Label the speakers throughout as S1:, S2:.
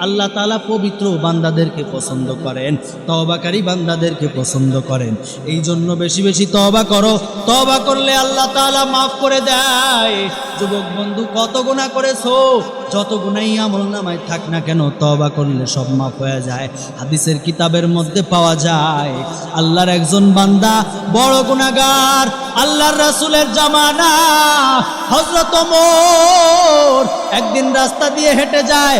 S1: আল্লাহ তাআলা পবিত্র বান্দাদেরকে পছন্দ করেন, তওবাকারী বান্দাদেরকে পছন্দ করেন। এই জন্য বেশি বেশি তওবা করো। তওবা করলে আল্লাহ তাআলা মাফ করে দেয়। যুবক বন্ধু, কত গুনাহ করেছ? যত গুণাই আমল নামায় থাক না কেন তবা করলে সব মাফ হয়ে যায়। হাদিসের কিতাবের মধ্যে পাওয়া যায়, আল্লাহর একজন বান্দা বড় গুণাগার আল্লাহর রাসুলের জামানা ওমর একদিন রাস্তা দিয়ে হেঁটে যায়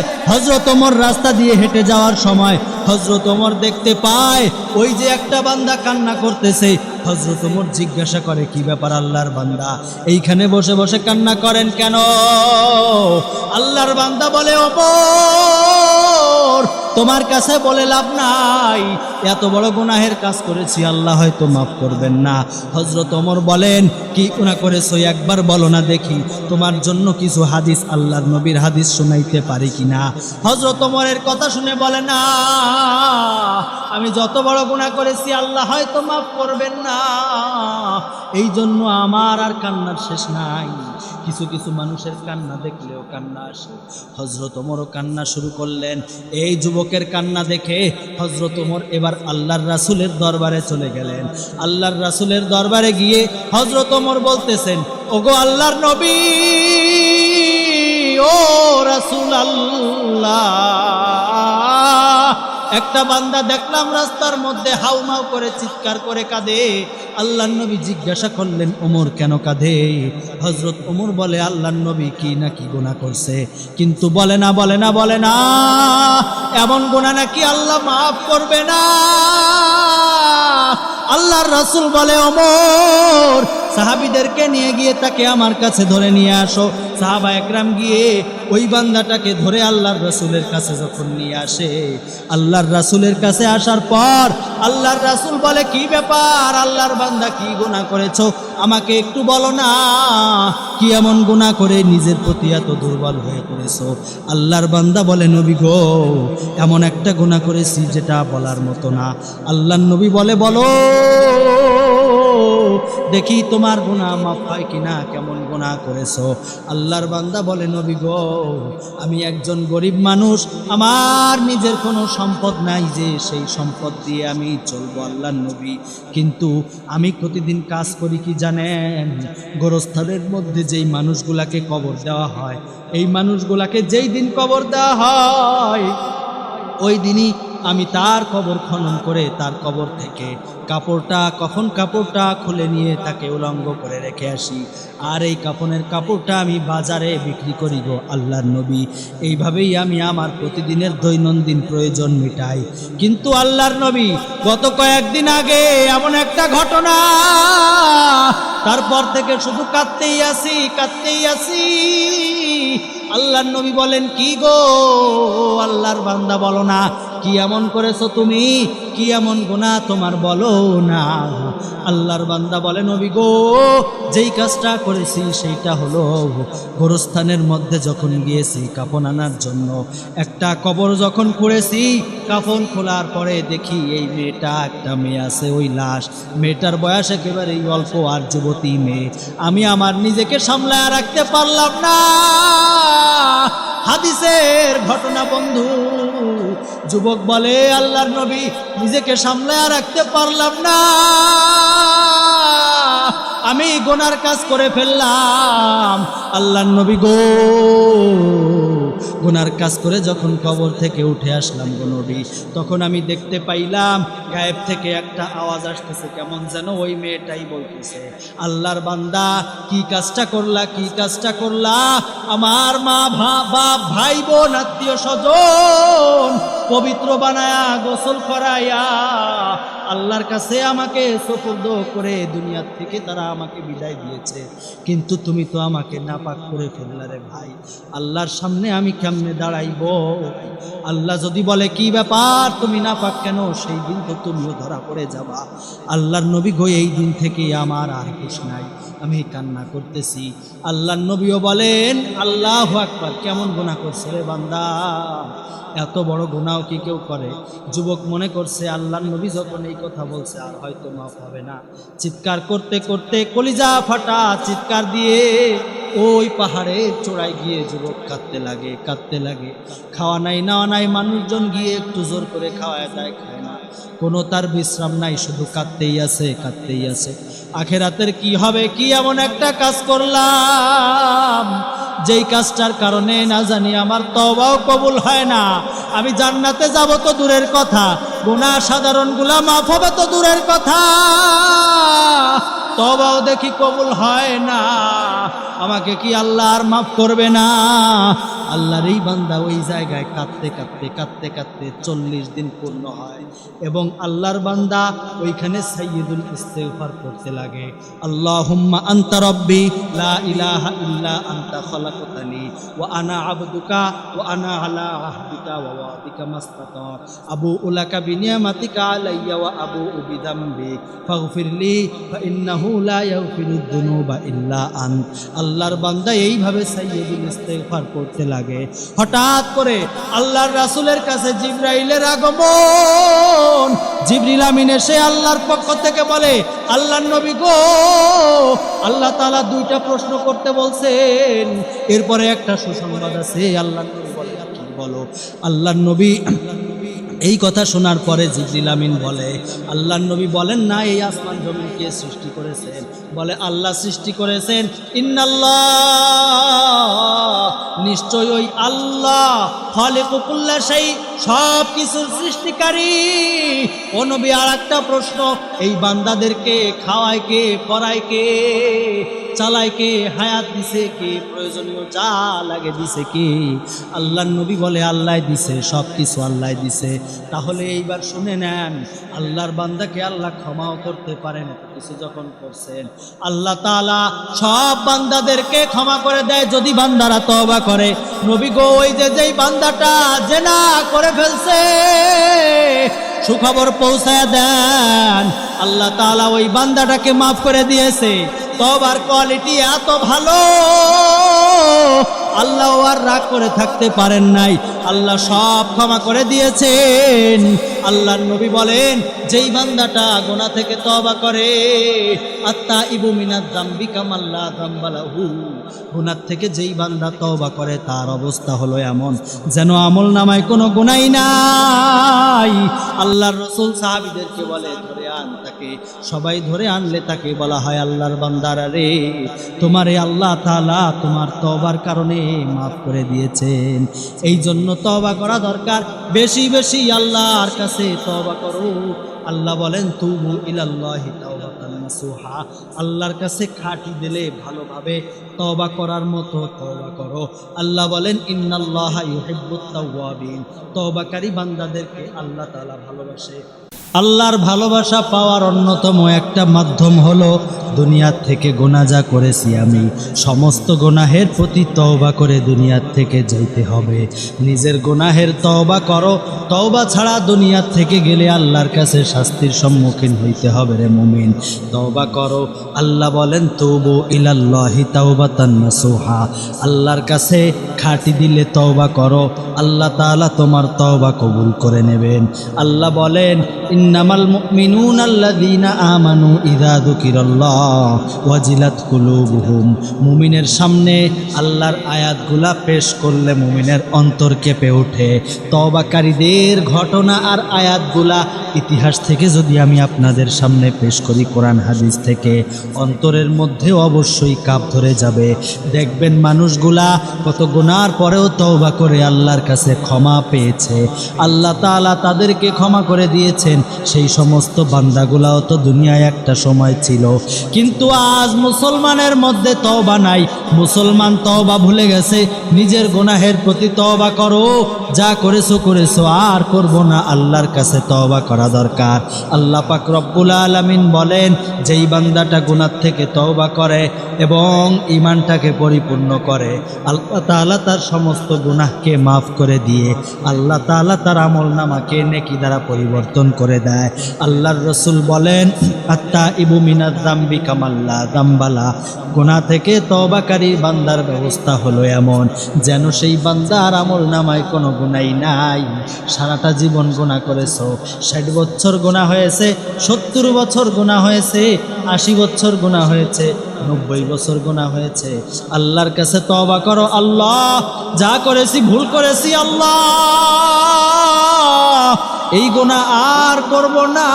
S1: ওমর রাস্তা দিয়ে হেঁটে যাওয়ার সময় হযরত ওমর দেখতে পায়, ওই যে একটা বান্দা কান্না করতেছে। হজরত ওমর জিজ্ঞাসা করে, কি ব্যাপার আল্লাহর বান্দা? এইখানে বসে বসে কান্না করেন কেন? আল্লাহর বান্দা বলে, ওমর, তোমার কাছে বলে লাভ নাই। এত বড় গুনাহের কাজ করেছি, আল্লাহ হয়তো মাফ করবেন না। হজরত ওমর বলেন, কি গুনাহ করেছ? একবার বলো না দেখি, তোমার জন্য কিছু হাদিস আল্লাহর নবীর হাদিস শোনাইতে পারি কিনা? হজরত ওমরের কথা শুনে বলে, না, আমি যত বড় গুনাহ করেছি, আল্লাহ হয়তো মাফ করবেন না। এই জন্য আমার আর কান্নার শেষ নাই। কিছু কিছু মানুষের কান্না দেখলেও কান্না আসে। হজরত ওমরও কান্না শুরু করলেন। এই যুবকের কান্না দেখে হজরত ওমর এবার আল্লাহর রাসুলের দরবারে চলে গেলেন। আল্লাহর রাসুলের দরবারে গিয়ে হজরত ওমর বলতেছেন, ওগো আল্লাহর নবী, ও রাসুল আল্লাহ একটা বান্দা দেখলাম রাস্তার মধ্যে হাউমাউ করে চিৎকার করে কাঁদে। আল্লাহ নবী জিজ্ঞাসা করলেন, ওমর কেন কাঁদে? হজরত ওমর বলে আল্লাহ নবী কি না কি গুণা করছে? কিন্তু বলে না বলে না বলে না, এমন গোনা নাকি আল্লাহ মাফ করবে না? আল্লাহর রাসূল বলে, ওমর সাহাবিদেরকে নিয়ে গিয়ে তাকে আমার কাছে ধরে নিয়ে আসো। সাহাবা একরাম গিয়ে ওই বান্দাটাকে ধরে আল্লাহর রাসূলের কাছে যখন নিয়ে আসে। আল্লাহর রাসূলের কাছে আসার পর আল্লাহর রাসূল বলে, কি ব্যাপার? আল্লাহর বান্দা কি গুনাহ করেছ? আমাকে একটু বলো না। কি এমন গুণা করে নিজের প্রতি এত দুর্বল হয়ে পড়েছো? আল্লাহর বান্দা বলে, নবী গো, এমন একটা গুনাহ করেছি যেটা বলার মতো না। আল্লাহর নবী বলে, বলো। দেখি তোমার গুনাহ মাফ হয় কিনা, কেমন গুনাহ করেছ? আল্লাহর বান্দা বলে, নবী গো, আমি একজন গরিব মানুষ, আমার নিজের কোনো সম্পদ নাই যে সেই সম্পদ দিয়ে আমি চলবো আল্লাহর নবী। কিন্তু আমি প্রতিদিন কাজ করি কি জানেন? গোরস্থানের মধ্যে যেই মানুষগুলাকে কবর দেওয়া হয়, এই মানুষগুলাকে যেই দিন কবর দেওয়া হয়, ওই দিনই আমি তার কবর খনন করে তার কবর থেকে কাপড়টা, কখন কাপড়টা খুলে নিয়ে তাকে উলঙ্গ করে রেখে আসি। আর এই কাপনের কাপড়টা আমি বাজারে বিক্রি করি গো আল্লাহর নবী। এইভাবেই আমি আমার প্রতিদিনের দৈনন্দিন প্রয়োজন মেটাই। কিন্তু আল্লাহর নবী, গত কয়েকদিন আগে এমন একটা ঘটনা, তারপর থেকে শুধু কাঁদতেই আসি কাঁদতেই আসি। আল্লাহর নবী বলেন, কি গো? আল্লাহর বান্দা বলো না কি এমন করেছ তুমি? কি এমন গুনাহ তোমার বলো না। আল্লাহর বান্দা বলে, নবী গো, যেই কাজটা করেছি সেইটা হলো গোরস্থানের মধ্যে যখন গিয়েছি কাপন আনার জন্য। একটা কবর যখন করেছি কাফন খোলার পরে দেখি এই মেয়েটা একটা মেয়ে আছে, ওই লাশ। মেয়েটার বয়স একেবারে এই অল্প আর যুবতী মেয়ে। আমি আমার নিজেকে সামলায় রাখতে পারলাম না। হাদিসের ঘটনা বন্ধু যুবক বলে, আল্লাহর নবী, নিজেকে সামলায় রাখতে পারলাম না। আমি গোনার কাজ করে ফেললাম। আল্লাহর নবী গো গুনার কাজ করে যখন কবর থেকে উঠে আসলাম গো নবী, তখন আমি দেখতে পাইলাম গায়েব থেকে একটা আওয়াজ আসতেছে, কেমন যেন ওই মেয়েটাই বলতেছে, আল্লাহর বান্দা, কি কাজটা করলা, কি কাজটা করলা? আমার মা বাপ ভাই বোন আত্মীয় স্বজন পবিত্র বানায়া, গোসল করাইয়া, আল্লাহর কাছে আমাকে সুপুর্দ করে দুনিয়ার থেকে তারা আমাকে বিদায় দিয়েছে। কিন্তু তুমি তো আমাকে নাপাক করে ফেললা রে ভাই। আল্লাহর সামনে আমি কেমনে দাঁড়াইব? আল্লাহ যদি বলে, কি ব্যাপার? তুমি নাপাক কেন? সেই দিন তো তুমিও ধরা পড়ে যাবা। আল্লাহর নবী গো, এই দিন থেকে আমার আর হুশ নাই। আমি কান্না করতেছি। আল্লাহ নবীও বলেন, আল্লাহ আকবার, কেমন গুণা করছে রে বান্দা? এত বড় গুনাও কি কেউ করে? যুবক মনে করছে আল্লাহ নবী যখন এই কথা বলছে, আর হয়তো মাফ হবে না। চিৎকার করতে করতে কলিজা ফাটা চিৎকার দিয়ে ওই পাহাড়ের চূড়ায় গিয়ে যুবক কাঁদতে লাগে কাঁদতে লাগে। খাওয়া নাই, নেওয়া নাই, মানুষজন গিয়ে একটু জোর করে খাওয়া দেয়, খায় না। কোনো তার বিশ্রাম নাই, শুধু কাঁদতেই আছে কাঁদতেই আছে। আখেরাতের কি হবে? কি এমন একটা কাজ করলাম? যেই কাজটার কারণে না জানি আমার তবাও কবুল হয় না। আমি জান্নাতে যাব তো দূরের কথা গুণা সাধারণগুলা মাফ হবে তো দূরের কথা। তবাও দেখি কবুল হয় না। আমাকে কি আল্লাহ আর মাফ করবে না? আল্লাহর এই বান্দা ওই জায়গায় কাঁদতে কাঁদতে কাঁদতে কাঁদতে চল্লিশ দিন পূর্ণ হয় এবং আল্লাহর বান্দা ওইখানে সাইয়দুল ইস্তেগফার করতে লাগে। আল্লাহুম্মা আনতা রব্বি, লা ইলাহা ইল্লা আনতা খলাকতানি, ওয়া আনা আবদুকা, ওয়া আনা আলা আহদিকা, ওয়া ওয়াদিকা মাস্তাতা আবু উলাকা বিনিয়ামাতিকা আলাইয়া, ওয়া আবু বিদামবি ফাগফিরলি, ফা ইন্নাহু আল্লাহর বান্দা এইভাবে সাইয়দুল ইস্তেগফার করতে লাগে। হঠাৎ করে আল্লাহর রাসূলের কাছে জিবরাইলের আগমন। জিবরিল আমিন এসে আল্লাহর পক্ষ থেকে বলে, আল্লাহর নবী গো, আল্লাহ তাআলা দুইটা প্রশ্ন করতে বলছেন। এরপরে একটা সুসংবাদ আছে, আল্লাহর নবী বলে বলো? আল্লাহর নবী এই কথা শোনার পরে জিবরিল আমিন বলে, আল্লাহর নবী বলেন না, এই আসমান জমিন কে সৃষ্টি করেছেন। বলে, আল্লাহ সৃষ্টি করেছেন। নিশ্চয় ওই আল্লাহ ফলে কুকুল্লা সেই সব কিছুর সৃষ্টিকারী। ও আর একটা প্রশ্ন, এই বান্দাদেরকে খাওয়ায় কে পড়ায় কে, চালায় কে, হায়াত দিছে কে, প্রয়োজনীয় যা লাগে দিছে কে? আল্লাহর নবী বলে, আল্লাহ দিছে সব কিছু আল্লাহ দিছে। তাহলে এইবার শুনে নেন, আল্লাহর বান্দাকে আল্লাহ ক্ষমাও করতে পারেন। কিছু যখন করছেন, আল্লাহ তালা সব বান্দাদেরকে ক্ষমা করে দেয় যদি বান্দারা তবা করে। নবী গো, ওই যে যেই বান্দাটা জেনা করে ফেলছে, সুখবর পৌঁছায় দেন। আল্লাহ তালা ওই বান্দাটাকে মাফ করে দিয়েছে। তবার কোয়ালিটি এত ভালো। আল্লাহ আর রাগ করে থাকতে পারেন নাই। আল্লাহ সব ক্ষমা করে দিয়েছেন। আল্লাহর নবী বলেন, যেই বান্দাটা গোনা থেকে তবা করে আত্মা ইবু মিনাত দাম্বি কামাল্লা দাম্বালাহু গুনার থেকে যেই বান্দা তওবা করে, তার অবস্থা হলো এমন, যেন আমল নামায় কোনো গুনাই নাই। আল্লাহর রসুল সাহাবিদেরকে বলে, ধরে আন তাকে সবাই ধরে আনলে তাকে বলা হয় আল্লাহর বান্দারা রে। তোমারে আল্লাহ তাআলা তোমার তওবার কারণে মাফ করে দিয়েছেন। এই জন্য তওবা করা দরকার। বেশি বেশি আল্লাহর কাছে তওবা করো। আল্লাহ বলেন, তুবু ইলাল্লাহি তাওবাতান আল্লাহর কাছে খাঁটি দিলে ভালোভাবে তওবা করার মতো তওবা করো। আল্লাহ বলেন, ইন্নাল্লাহা ইউহিব্বুত তাওয়াবিন। তওবাকারী বান্দাদেরকে আল্লাহ তাআলা ভালোবাসে। আল্লাহর ভালোবাসা পাওয়ার অন্যতম একটা মাধ্যম হলো, দুনিয়ার থেকে গোনাজা করেছি আমি। সমস্ত গোনাহের প্রতি তওবা করে দুনিয়ার থেকে যেতে হবে। নিজের গোনাহের তওবা করো, তওবা ছাড়া দুনিয়ার থেকে গেলে আল্লাহর কাছে শাস্তির সম্মুখীন হইতে হবে রে মুমিন। তওবা করো, আল্লাহ বলেন, তবু ইলাল্লাহি তাওবাতান নাসুহা। আল্লাহর কাছে খাঁটি দিলে তওবা করো, আল্লাহ তাআলা তোমার তওবা কবুল করে নেবেন। আল্লাহ বলেন ইন্নামাল মুমিনুন আল্লাযীনা আমানু ইযা যুকিরাল্লাহ ওয়াজিলাত কুলুবুহুম। মুমিনের সামনে আল্লাহর আয়াতগুলা পেশ করলে মুমিনের অন্তর কেঁপে ওঠে। তওবাকারীদের ঘটনা আর আয়াতগুলা ইতিহাস থেকে যদি আমি আপনাদের সামনে পেশ করি কোরআন হাদিস থেকে, অন্তরের মধ্যে অবশ্যই কাপ ধরে যাবে। দেখবেন মানুষগুলা কত গুনার পরেও তওবা করে আল্লাহর কাছে ক্ষমা পেয়েছে। আল্লাহ তাআলা তাদেরকে ক্ষমা করে দিয়েছেন। সেই সমস্ত বান্দাগুলাও তো দুনিয়ায় একটা সময় ছিল। কিন্তু আজ মুসলমানের মধ্যে তওবা নাই। মুসলমান তওবা ভুলে গেছে। নিজের গুনাহের প্রতি তওবা করো। যা করেছ করেছ। আর করব না। আল্লাহর কাছে তওবা করা দরকার। আল্লাহ পাক রব্বুল আলামিন বলেন, যেই বান্দাটা গুনার থেকে তওবা করে এবং ইমানটাকে পরিপূর্ণ করে, আল্লাহ তাআলা তার সমস্ত গুনাহকে মাফ করে দিয়ে, আল্লাহ তাআলা তার আমল নামাকে নেকি দ্বারা পরিবর্তন করে করে দেয়। আল্লাহর রসুল বলেন, আত্মা ইবু মিনার দাম্বি কামাল্লা দাম্বালা। গোনা থেকে তবাকারী বান্দার ব্যবস্থা হলো এমন, যেন সেই বান্দার আমল নামায় কোনো গুণাই নাই। সারাটা জীবন গোনা করেছ, ষাট বছর গোনা হয়েছে, সত্তর বছর গোনা হয়েছে, আশি বছর গোনা হয়েছে নব্বই বছর গোনা হয়েছে। আল্লাহর কাছে তবা করো, আল্লাহ, যা করেছি, ভুল করেছি, আল্লাহ। এই গোনা আর করব না।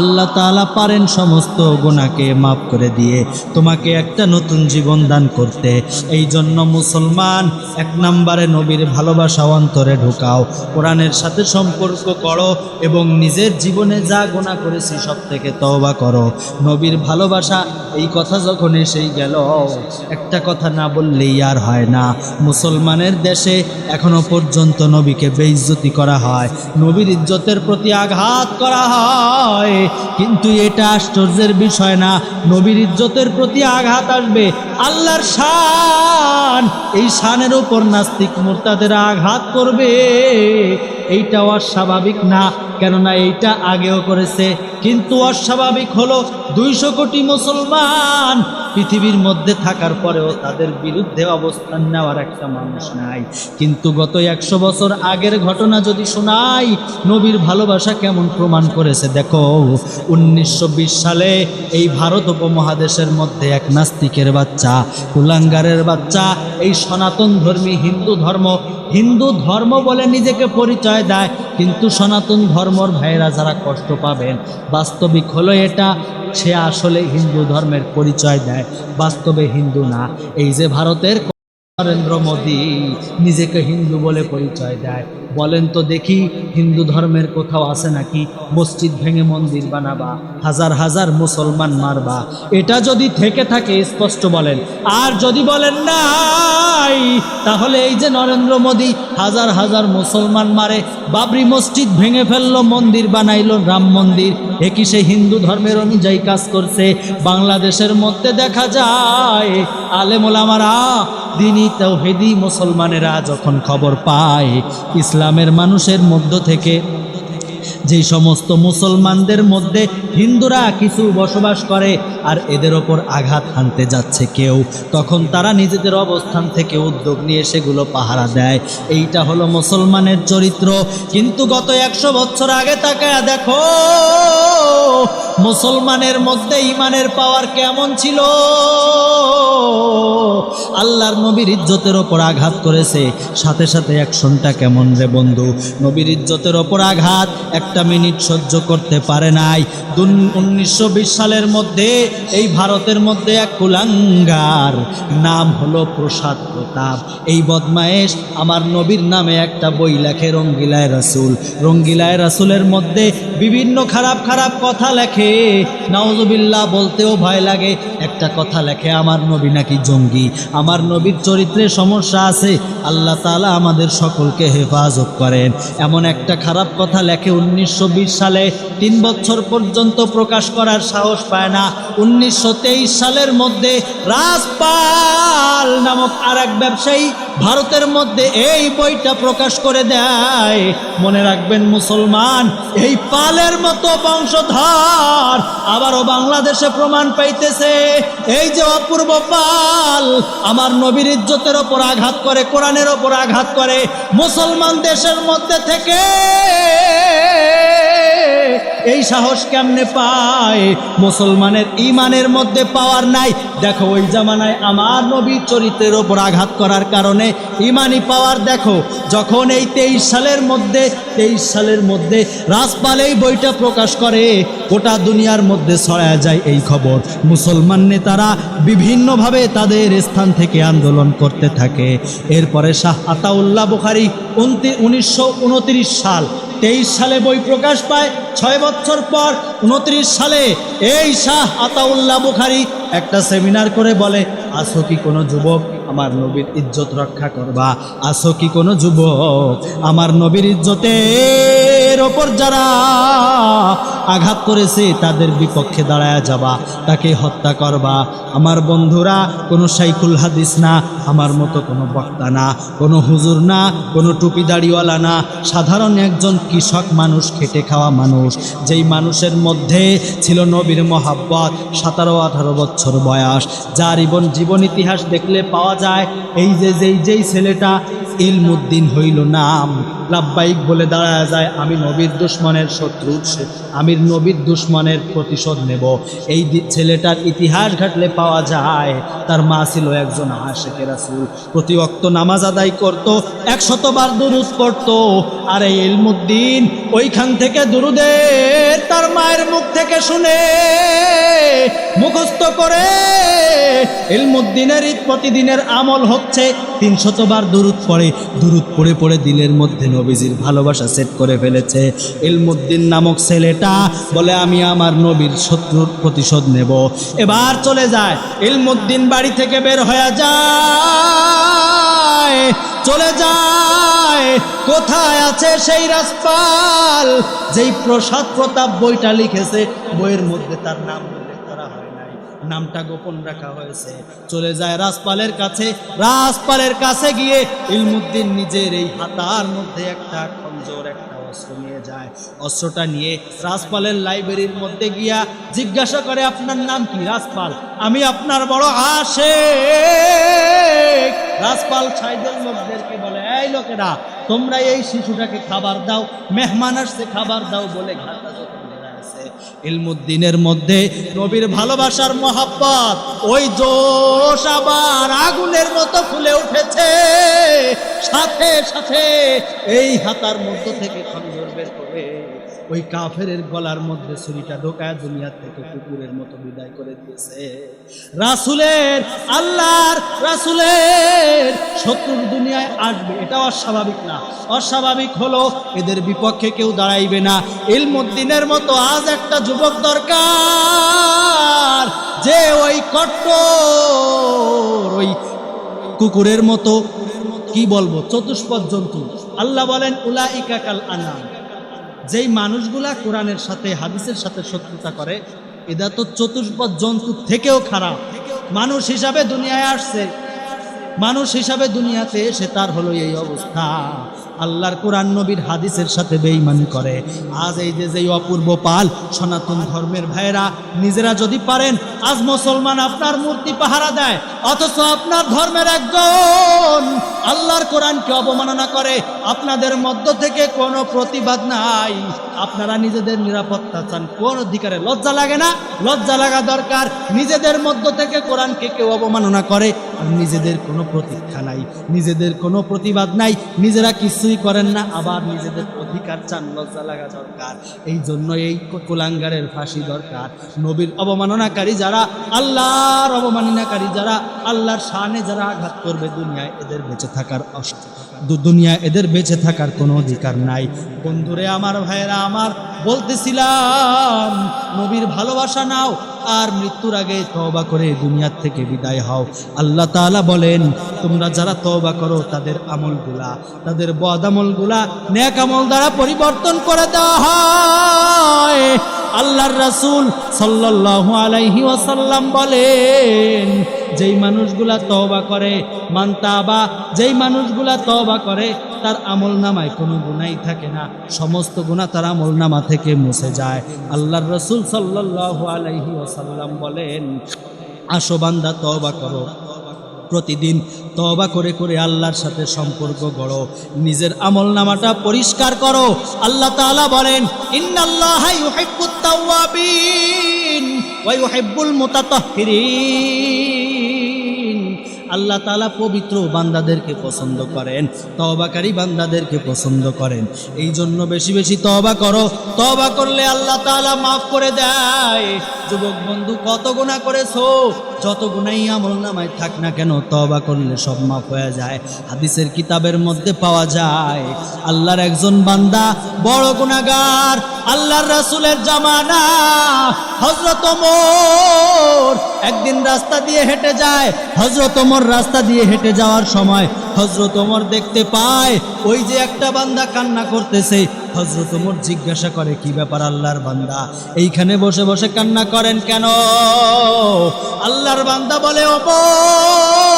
S1: আল্লাহ তাআলা পারেন সমস্ত গোনাকে মাফ করে দিয়ে তোমাকে একটা নতুন জীবন দান করতে। এই জন্য মুসলমান, এক নম্বরে নবীর ভালোবাসা অন্তরে ঢুকাও। কোরআনের সাথে সম্পর্ক করো এবং নিজের জীবনে যা গোনা করেছি সব থেকে তওবা করো। নবীর ভালোবাসা, এই কথা যখন এসেই গেল, একটা কথা না বললেই আর হয় না। মুসলমানের দেশে এখনও পর্যন্ত নবীকে বেইজ্জতি করা হয়, নবীর ইজ্জতের প্রতি আঘাত করা হয়। কিন্তু এটা আশ্চর্যের বিষয় না। নবীর ইজ্জতের প্রতি আঘাত আসবে। আল্লাহর শান। এই শানের উপর নাস্তিক মোর্তাদের আঘাত করবে। এইটা অস্বাভাবিক না, কেননা এইটা আগেও করেছে। কিন্তু অস্বাভাবিক হলো দুইশো কোটি মুসলমান পৃথিবীর মধ্যে থাকার পরেও তাদের বিরুদ্ধে অবস্থান নেওয়ার একটা মানুষ নাই। কিন্তু গত একশো বছর আগের ঘটনা যদি শোনাই, নবীর ভালোবাসা কেমন প্রমাণ করেছে? দেখো, উনিশশো বিশ সালে এই ভারত উপমহাদেশের মধ্যে এক নাস্তিকের বাচ্চা কুলাঙ্গারের বাচ্চা, এই সনাতন ধর্মী হিন্দু ধর্ম। হিন্দু ধর্ম বলে নিজেকে পরিচয় দেয়, কিন্তু সনাতন ধর্মর ভাইয়েরা যারা কষ্ট পাবেন, বাস্তবিক হলো এটা, সে আসলে হিন্দু ধর্মের পরিচয় দেয়, বাস্তবে হিন্দু না। এই যে ভারতের নরেন্দ্র মোদী, নিজেকে হিন্দু বলে পরিচয় দেয়। বলেন তো দেখি, হিন্দু ধর্মের কোথাও আছে নাকি? মসজিদ ভেঙে মন্দির বানাবা, হাজার হাজার মুসলমান মারবা। এটা যদি থেকে থাকে, স্পষ্ট বলেন। আর যদি বলেন নাই, তাহলে এই যে নরেন্দ্র মোদী হাজার হাজার মুসলমান মারে, বাবরি মসজিদ ভেঙে ফেলল, মন্দির বানাইলো, রাম মন্দির। এ কি সে হিন্দু ধর্মের অনুযায়ী কাজ করছে? বাংলাদেশের মধ্যে দেখা যায় আলেমোলামারা দিনই তৌহিদি মুসলমানেরা যখন খবর পায়, ইসলামের মানুষের মধ্য থেকে, যেই সমস্ত মুসলমানদের মধ্যে হিন্দুরা কিছু বসবাস করে আর এদের ওপর আঘাত হানতে যাচ্ছে কেউ, তখন তারা নিজেদের অবস্থান থেকে উদ্যোগ নিয়ে সেগুলো পাহারা দেয়। এইটা হলো মুসলমানের চরিত্র। কিন্তু গত একশো বছর আগে তাকায় দেখো, মুসলমানের মধ্যে ইমানের পাওয়ার কেমন ছিল? আল্লাহর নবীর ইজ্জতের ওপর আঘাত করেছে। সাথে সাথে অ্যাকশনটা কেমন রে বন্ধু? নবীর ইজ্জতের ওপর আঘাত একটা মিনিট সহ্য করতে পারে নাই। উনিশশো বিশ সালের মধ্যে, এই ভারতের মধ্যে এক কুলাঙ্গার নাম হলো প্রসাদ প্রতাপ। এই বদমায়েশ আমার নবীর নামে একটা বই লেখে, রঙ্গিলায় রাসুল। রঙ্গিলায় রাসুলের মধ্যে বিভিন্ন খারাপ খারাপ কথা লেখে। নওজবিল্লা বলতেও ভয় লাগে। একটা কথা লেখে আমার নবী নাকি জঙ্গি? আমার নবীর চরিত্রে সমস্যা আছে। আল্লাহ তালা আমাদের সকলকে হেফাজত করেন। এমন একটা খারাপ কথা লেখে উনিশশো সালে, তিন বছর পর্যন্ত প্রকাশ করার সাহস পায় না। উনিশশো সালের মধ্যে রাজপাল নামক আর এক ব্যবসায়ী ভারতের মধ্যে এই বইটা প্রকাশ করে দেয়। মনে রাখবেন মুসলমান, এই পালের মতো বংশধর আবারও বাংলাদেশে প্রমাণ পাইতেছে। এই যে অপূর্ব পাল আমার নবীর ইজ্জতের ওপর আঘাত করে কোরআনের ওপর আঘাত করে। মুসলমান দেশের মধ্যে থেকে এই সাহস কেমনে পায়? মুসলমানের ইমানের মধ্যে পাওয়ার নাই। দেখো, ওই জামানায় আমার নবীর চরিত্রের ওপর আঘাত করার কারণে ইমানি পাওয়ার দেখো, যখন এই তেইশ সালের মধ্যে, তেইশ সালের মধ্যে রাজপাল এই বইটা প্রকাশ করে, গোটা দুনিয়ার মধ্যে ছড়ায় যায় এই খবর। মুসলমান নেতারা বিভিন্নভাবে তাদের স্থান থেকে আন্দোলন করতে থাকে। এরপরে শাহ আতাউল্লাহ বুখারি উনতি, উনিশশো সাল তেইশ সালে বই প্রকাশ পায়, ছয় বছর পর, উনত্রিশ সালে এই শাহ আতাউল্লা বুখারি একটা সেমিনার করে বলে, আসো কি কোনো যুবক আমার নবীর ইজ্জত রক্ষা করবা? আসো কি কোনো যুবক আমার নবীর ইজ্জতের ওপর যারা আঘাত করেছে, তাদের বিপক্ষে দাঁড়ায় যাবা, তাকে হত্যা করবা। আমার বন্ধুরা, কোনো সাইকুল হাদিস না, আমার মতো কোনো বক্তা না, কোনো হুজুর না, কোনো টুপি দাড়িওয়ালা না। সাধারণ একজন কৃষক মানুষ, খেটে খাওয়া মানুষ, যেই মানুষের মধ্যে ছিল নবীর মহাব্বত, সতেরো আঠারো বছর বয়স, যার জীবন জীবন ইতিহাস দেখলে পাওয়া যায়, এই যে যেই যেই ছেলেটা ইলমুদ্দিন হইল নাম লাভবাইক বলে দাঁড়ায় যায় আমি নবীর দুশ্মনের শত্রু সে- আমি নবীর দুশ্মনের প্রতিশোধ নেব। এই ছেলেটার ইতিহাস ঘাটলে পাওয়া যায়। তার মা ছিল একজন আশেকের রাসূল। প্রতি অক্ত নামাজ আদায় করত, একশতবার দুরুদ পড়তো। আর এই ইলমুদ্দিন ওইখান থেকে দুরুদের তার মায়ের মুখ থেকে শুনে মুখস্থ করে, ইলমুদ্দিনের প্রতিদিনের আমল হচ্ছে তিনশতবার দুরুদ পড়ে। দুরুদ পড়ে পড়ে দিলের মধ্যে নবীজির ভালোবাসা সেট করে ফেলেছে। ইলমুদ্দিন নামক ছেলেটা বলে আমি আমার নবীর শত্রুর প্রতিশোধ নেব। এবার চলে যায়, ইলমুদ্দিন বাড়ি থেকে বের হয়ে যায়। চলে যায়, কোথায় আছে সেই রাজপাল? যেই প্রসাদ প্রতাপ বইটা লিখেছে, বইয়ের মধ্যে তার নাম নামটা গোপন রাখা হয়েছে। চলে যায় রাজপালের কাছে রাজপালের কাছে গিয়ে ইলমুদ্দিন নিজের এই হাতার মধ্যে একটা খঞ্জর একটা অস্ত্র নিয়ে যায়। অস্ত্রটা নিয়ে রাজপালের লাইব্রেরির মধ্যে গিয়া জিজ্ঞাসা করে, আপনার নাম কি রাজপাল? আমি আপনার বড় আসে রাজপাল ছাইদের লোকদেরকে বলে, এই লোকেরা, তোমরা এই শিশুটাকে খাবার দাও মেহমান আসছে খাবার দাও বলে ঘাটা ইলমুদ্দিনের মধ্যে নবীর ভালোবাসার মহাব্বত, ওই জোশ আবার আগুনের মতো ফুলে উঠেছে। সাথে সাথে এই হাতার মধ্য থেকে খঞ্জর বের করে ওই কাফেরের গলার মধ্যে ছুরিটা ঢোকায় দুনিয়া থেকে কুকুরের মতো বিদায় করে দিয়েছে। রাসুলের, আল্লাহর রাসুলের শত্রুর দুনিয়ায় আসবে, এটা অস্বাভাবিক না। অস্বাভাবিক হলো এদের বিপক্ষে কেউ দাঁড়াইবে না। ইলমুদ্দিনের মতো আজ একটা যুবক দরকার, যে ওই কট্টর, ওই কুকুরের মতো, কি বলব, চতুষ্পদ জন্তু। আল্লাহ বলেন উলা ইকাকাল আনাম। যেই মানুষগুলা কোরআনের সাথে, হাদিসের সাথে শত্রুতা করে, এরা তো চতুষ্পদ জন্তুর থেকেও খারাপ। মানুষ হিসাবে দুনিয়ায় আসছে। মানুষ হিসাবে দুনিয়াতে এসে তার হলো এই অবস্থা। আল্লাহর কোরআন নবীর হাদিসের সাথে বেঈমানি করে। আজ এই যে যেই অপূর্ব পাল, সনাতন ধর্মের ভাইয়েরা নিজেরা যদি পারেন, আজ মুসলমান আপনার মূর্তি পাহারা দেয়, অথচ আপনার ধর্মের একজন আল্লাহর কোরআনকে অবমাননা করে, আপনাদের মধ্য থেকে কোনো প্রতিবাদ নাই। আপনারা নিজেদের নিরাপত্তা চান, কোন অধিকারে লজ্জা লাগে না? লজ্জা লাগা দরকার। নিজেদের মধ্য থেকে কোরআনকে কেউ অবমাননা করে, আর নিজেদের কোনো প্রতীক্ষা নাই, নিজেদের কোনো প্রতিবাদ নাই। নিজেরা কিছুই করেন না, আবার নিজেদের অধিকার চান, লজ্জা লাগা দরকার। এই জন্য এই কুলাঙ্গারের ফাঁসি দরকার। নবীর অবমাননাকারী যারা, আল্লাহর অবমাননাকারী যারা, আল্লাহর শানে যারা আঘাত করবে দুনিয়ায়, এদের বেঁচে থাকার অস- দু- দুনিয়ায় এদের বেঁচে থাকার কোনো অধিকার নাই। বন্ধুরে আমার ভাইয়েরা, আমার বলতেছিলাম, নবীর ভালোবাসা নাও আর মৃত্যুর আগে তওবা করে দুনিয়ার থেকে বিদায় হও। আল্লাহ তাআলা বলেন, তোমরা যারা তওবা করো, তাদের আমলগুলা, তাদের বদ আমলগুলা নেক আমল দ্বারা পরিবর্তন করে দেওয়া হয়। আল্লাহর রাসূল সাল্লাল্লাহু আলাইহি ওয়াসাল্লাম বলেন যেই মানুষগুলা তওবা করে মানতাবা যেই মানুষগুলা তওবা করে, তার আমল নামায় কোনো গুনাই থাকে না। সমস্ত গুণা তার আমল নামা থেকে মুছে যায়। আল্লাহর রসুল সাল্লাল্লাহু আলাইহি ওয়াসাল্লাম বলেন, আসো বান্দা, তওবা করো। প্রতিদিন তওবা করে করে আল্লাহর সাথে সম্পর্ক গড়ো। নিজের আমল নামাটা পরিষ্কার করো। আল্লাহ তাআলা বলেন, ইন্নাল্লাহা ইউহিব্বুত তাওয়াবিন ওয়া আল্লাহ তালা পবিত্র বান্দাদেরকে পছন্দ করেন তবাকারী বান্দাদেরকে পছন্দ করেন। এই জন্য বেশি বেশি তবা করো। তবা করলে আল্লাহ তালা মাফ করে দেয়। যুবক বন্ধু, কত গুনাহ করেছ? যত গুণাই আমল নামায় থাক না কেন তবা করলে সব মাফ হয়ে যায়। হাদিসের কিতাবের মধ্যে পাওয়া যায়, আল্লাহর একজন বান্দা বড় গুনাহগার, আল্লাহর রাসূলের জামানা ওমর। একদিন রাস্তা দিয়ে হেঁটে যায় ওমর রাস্তা দিয়ে হেঁটে যাওয়ার সময় হযরত ওমর দেখতে পায়, ওই যে একটা বান্দা কান্না করতেছে। হজরত ওমর জিজ্ঞাসা করে, কি ব্যাপার আল্লাহর বান্দা? এইখানে বসে বসে কান্না করেন কেন? আল্লাহর বান্দা বলে ওপর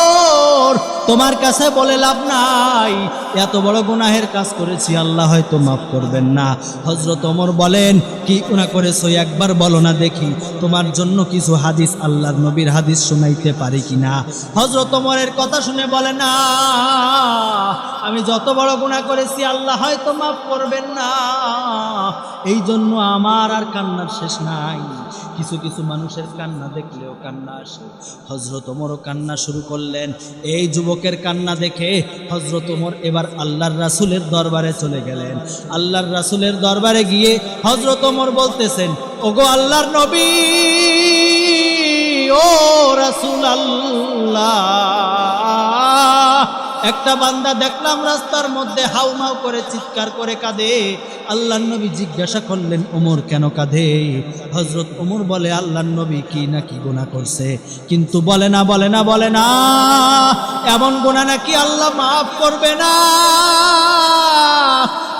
S1: তোমার কাছে বলে লাভ নাই। এত বড় গুনাহের কাজ করেছি, আল্লাহ হয়তো মাফ করবেন না। হজরত ওমর বলেন, কি গুনাহ করেছ? একবার বলো না দেখি, তোমার জন্য কিছু হাদিস আল্লাহর নবীর হাদিস শোনাইতে পারি কিনা? হজরত ওমরের কথা শুনে বলে, না, আমি যত বড় গুনাহ করেছি, আল্লাহ হয়তো মাফ করবেন না। এই জন্য আমার আর কান্নার শেষ নাই। কিছু কিছু মানুষের কান্না দেখলেও কান্না আসে। হজরত ওমরও কান্না শুরু করলেন। এই যুবকের কান্না দেখে হজরত ওমর এবার আল্লাহর রাসুলের দরবারে চলে গেলেন। আল্লাহর রাসুলের দরবারে গিয়ে হজরত ওমর বলতেছেন, ওগো আল্লাহর নবী, ও রাসুল আল্লাহ, একটা বান্দা দেখলাম রাস্তার মধ্যে হাউমাউ করে চিৎকার করে কাঁদে। আল্লাহ নবী জিজ্ঞাসা করলেন, ওমর কেন কাঁধে হজরত ওমর বলে, আল্লাহ নবী কি না কি গোনা করছে? কিন্তু বলে না বলে না বলে না, এমন গোনা নাকি আল্লাহ মাফ করবে না?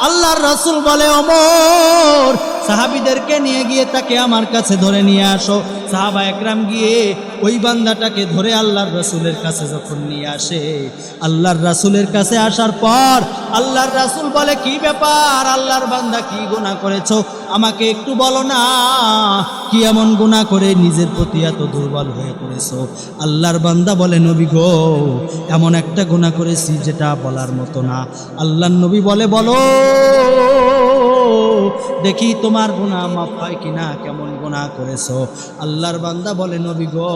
S1: আল্লাহর রসুল বলে, ওমর সাহাবিদেরকে নিয়ে গিয়ে তাকে আমার কাছে ধরে নিয়ে আসো। সাহাবা একরাম গিয়ে ওই বান্দাটাকে ধরে আল্লাহর রাসূলের কাছে যখন নিয়ে আসে। আল্লাহর রাসূলের কাছে আসার পর আল্লাহর রাসূল বলে, কি ব্যাপার? আল্লাহর বান্দা কি গুনাহ করেছ? আমাকে একটু বলো না, কি এমন গুণা করে নিজের প্রতি এত দুর্বল হয়ে পড়েছো? আল্লাহর বান্দা বলে, নবী গো, এমন একটা গুনাহ করেছি যেটা বলার মতো না। আল্লাহর নবী বলে, বলো। দেখি তোমার গুণা মাফ হয় কিনা, কেমন গুণা করেছ? আল্লাহর বান্দা বলে, নবী গো,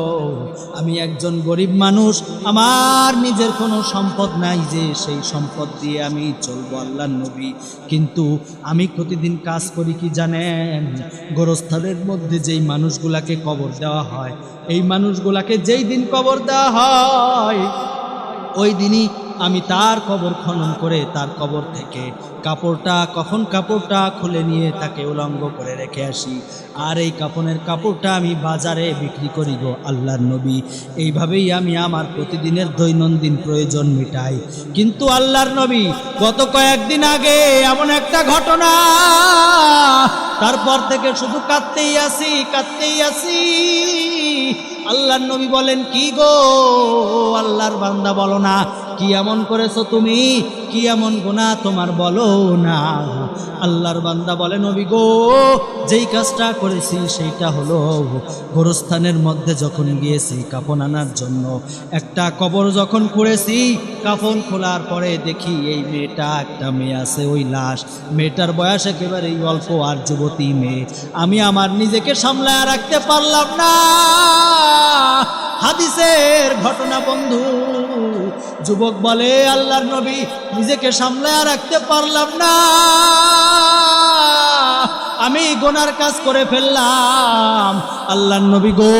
S1: আমি একজন গরিব মানুষ, আমার নিজের কোনো সম্পদ নাই যে সেই সম্পদ দিয়ে আমি চলবো আল্লাহর নবী। কিন্তু আমি প্রতিদিন কাজ করি কি জানেন? গোরস্থানের মধ্যে যেই মানুষগুলাকে কবর দেওয়া হয়, এই মানুষগুলাকে যেই দিন কবর দেওয়া হয়, ওই দিনই আমি তার কবর খনন করে তার কবর থেকে কাপড়টা, কখন কাপড়টা খুলে নিয়ে তাকে উলঙ্গ করে রেখে আসি। আর এই কাপনের কাপড়টা আমি বাজারে বিক্রি করি গো আল্লাহর নবী। এইভাবেই আমি আমার প্রতিদিনের দৈনন্দিন প্রয়োজন মেটাই। কিন্তু আল্লাহর নবী, গত কয়েকদিন আগে এমন একটা ঘটনা, তারপর থেকে শুধু কাঁদতেই আসি কাঁদতেই আসি। আল্লাহর নবী বলেন, কি গো? আল্লাহর বান্দা বলো না কি এমন করেছ তুমি? কি এমন গুণা তোমার বলো না। আল্লাহর বান্দা বলে, নবী গো, যেই কাজটা করেছি সেইটা হলো গোরস্থানের মধ্যে যখন গিয়েছি কাপন আনার জন্য, একটা কবর যখন করেছি কাফন খোলার পরে দেখি এই মেয়েটা একটা মেয়ে আছে, ওই লাশ। মেয়েটার বয়স একেবারে অল্প আর যুবতী মেয়ে। আমি আমার নিজেকে সামলায় রাখতে পারলাম না। হাদিসের ঘটনা বন্ধু যুবক বলে, আল্লাহর নবী, নিজেকে সামলায় রাখতে পারলাম না। আমি গোনার কাজ করে ফেললাম। আল্লাহর নবী গো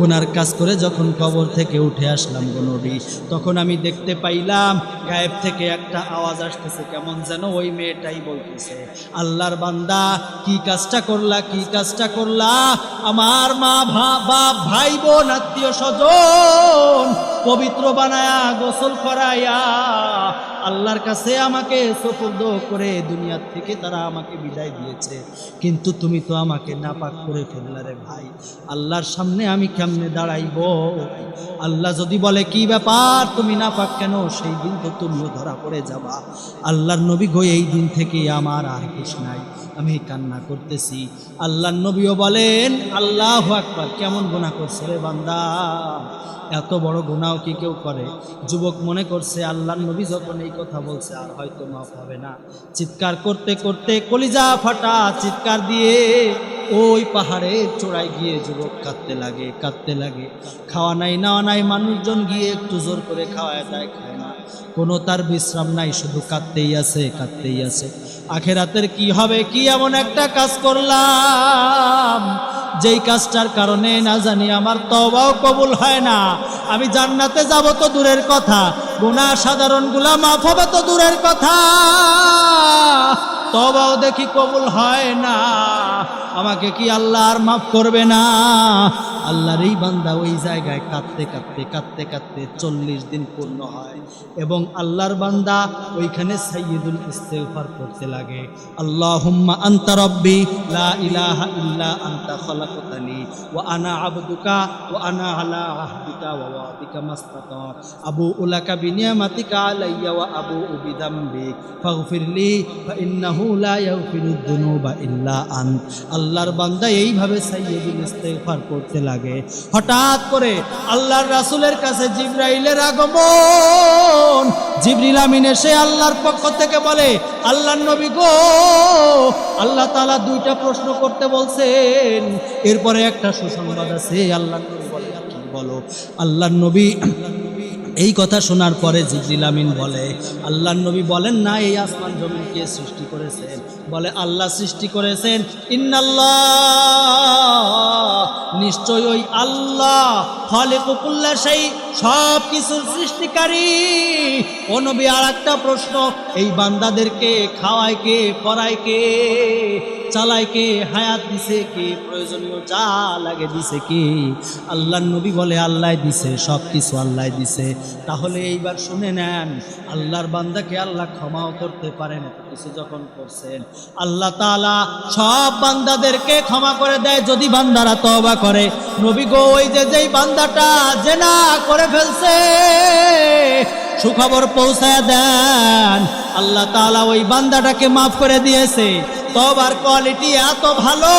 S1: গুনার কাজ করে যখন কবর থেকে উঠে আসলাম গো নবী, তখন আমি দেখতে পাইলাম গায়েব থেকে একটা আওয়াজ আসতেছে, কেমন যেন ওই মেয়েটাই বলতেছে, আল্লাহর বান্দা, কি কাজটা করলা, কি কাজটা করলা? আমার মা বাপ, ভাই, বোন, আত্মীয় স্বজন পবিত্র বানায়া গোসল করাইয়া আল্লাহর কাছে আমাকে সুপুর্দ করে দুনিয়ার থেকে তারা আমাকে বিদায় দিয়েছে। কিন্তু তুমি তো আমাকে নাপাক করে ফেললা রে ভাই। আল্লাহর সামনে আমি কেমনে দাঁড়াইব। আল্লাহ যদি বলে, কি ব্যাপার? তুমি নাপাক কেন? সেই দিন তো তুমিও ধরা পড়ে যাবা। আল্লাহর নবী গো, এই দিন থেকে আমার আর হুশ নাই। আমি কান্না করতেছি। আল্লাহর নবীও বলেন, আল্লাহ আকবার, কেমন গুণা করছে রে বান্দা? এত বড় গুণাও কি কেউ করে? যুবক মনে করছে, আল্লাহর নবী যখন এই কথা বলছে, আর হয়তো মাফ হবে না। চিৎকার করতে করতে কলিজা ফাটা চিৎকার দিয়ে ওই পাহাড়ের চোড়ায় গিয়ে যুবক কাঁদতে লাগে কাঁদতে লাগে। খাওয়া নাই, নেওয়া নাই, মানুষজন গিয়ে একটু জোর করে খাওয়ায় দেয়, খায় না। কোনো তার বিশ্রাম নাই, শুধু কাঁদতেই আছে কাঁদতেই আছে। আখেরাতের কি হবে, কি এমন একটা কাজ করলাম? যেই কাজটার কারণে না জানি আমার তবাও কবুল হয় না। আমি জান্নাতে যাব তো দূরের কথা গুণা সাধারণগুলা মাফ হবে তো দূরের কথা। তবাও দেখি কবুল হয় না। আমাকে কি আল্লাহ আর মাফ করবে না? আল্লাহর এই বান্দা ওই জায়গায় কাঁদতে কাঁদতে কাঁদতে কাঁদতে চল্লিশ দিন পূর্ণ হয়। এবং আল্লাহর বান্দা ওইখানে সাইয়দুল ইস্তেগফার করতে লাগে। আল্লাহুম্মা আনতা রব্বি, লা ইলাহা ইল্লা আনতা খলাকতানি ওয়া আনা আবদুকা, ওয়া আনা আলা আহদিকা, ওয়া ওয়াদিকা মাস্তাতা। আবু উলাকা বিনিয়ামাতিকা আলাইয়া ওয়া আবু বিদামবি ফাগফিরলি ফা ইন্নাহু লা ইয়াগফিরুদ দুনুবা ইল্লা আন্ত আল্লাহর বান্দা এইভাবে সাইয়্যিদুল ইস্তেগফার করতে লাগে। হঠাৎ করে আল্লাহর রাসূলের কাছে জিবরাইলের আগমন। জিবরিল আমিন এসে আল্লাহর পক্ষ থেকে বলে আল্লাহর নবী গো, আল্লাহ তাআলা দুইটা প্রশ্ন করতে বলছেন। এরপরে একটা সুসংবাদ আছে আল্লাহর নবী বলে বলো? আল্লাহর নবী এই কথা শোনার পরে জিবরিল আমিন বলে আল্লাহ নবী বলেন না এই আসমান জমিন কে সৃষ্টি করেছেন? বলে, আল্লাহ সৃষ্টি করেছেন। ইন্নাল্লাহ নিশ্চয় ওই আল্লাহ খালিকুল্লাহ সেই সব কিছুর সৃষ্টিকারী। ও নবী আর একটা প্রশ্ন, এই বান্দাদেরকে খাওয়ায় কে পড়ায় কে? চালায় কে? হায়াত দিছে কে? প্রয়োজনীয় যা লাগে দিছে কে? আল্লাহ নবী বলে, আল্লাহ দিছে সব কিছু আল্লাহ দিছে। তাহলে এইবার শুনে নেন, আল্লাহর বান্দাকে আল্লাহ ক্ষমাও করতে পারেন কিছু যখন করছেন, আল্লাহ তাআলা সব বান্দাদেরকে ক্ষমা করে দেয় যদি বান্দারা তওবা করে। নবী গো, ওই যে যেই বান্দাটা জেনা করে ফেলছে সুখবর পৌঁছায় দেন। আল্লাহ তালা ওই বান্দাটাকে মাফ করে দিয়েছে। তবার কোয়ালিটি এত ভালো,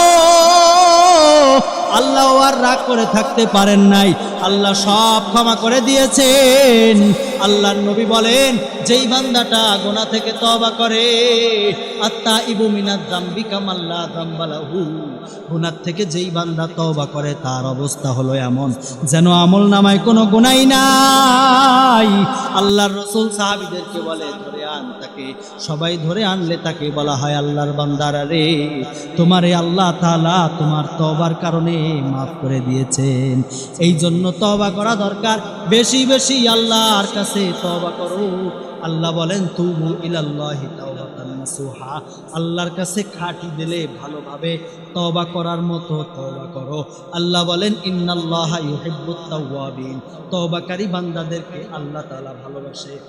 S1: আল্লাহ আর রাগ করে থাকতে পারেন নাই। আল্লাহ সব ক্ষমা করে দিয়েছেন। আল্লাহর নবী বলেন, যেই বান্দাটা গোনা থেকে তবা করে, আত্মা ইবু মিনাত দাম্বি কামাল্লা দাম্বালাহু গুনার থেকে যেই বান্দা তবা করে, তার অবস্থা হলো এমন, যেন আমল নামায় কোনো গুনাই নাই। আল্লাহর রসুল সাহাবিদেরকে বলে, ধরে আন তাকে, সবাই ধরে আনলে তাকে বলা হয় আল্লাহর বান্দারা রে। তোমারে আল্লাহ তাআলা তোমার তবার কারণে মাফ করে দিয়েছেন। এই জন্য তওবা করা দরকার। বেশি বেশি আল্লাহর কাছে তবা করো। আল্লাহ বলেন, তুবু ইলাল্লাহি সুহা আল্লাহর কাছে খাটি দিলে ভালোভাবে তবা করার মতো তবা করো। আল্লাহ বলেন, ইন্নাল্লাহ ইউহিব্বুত তাওয়াবিন। তবাকারী বান্দাদেরকে আল্লাহ তাআলা ভালোবাসে।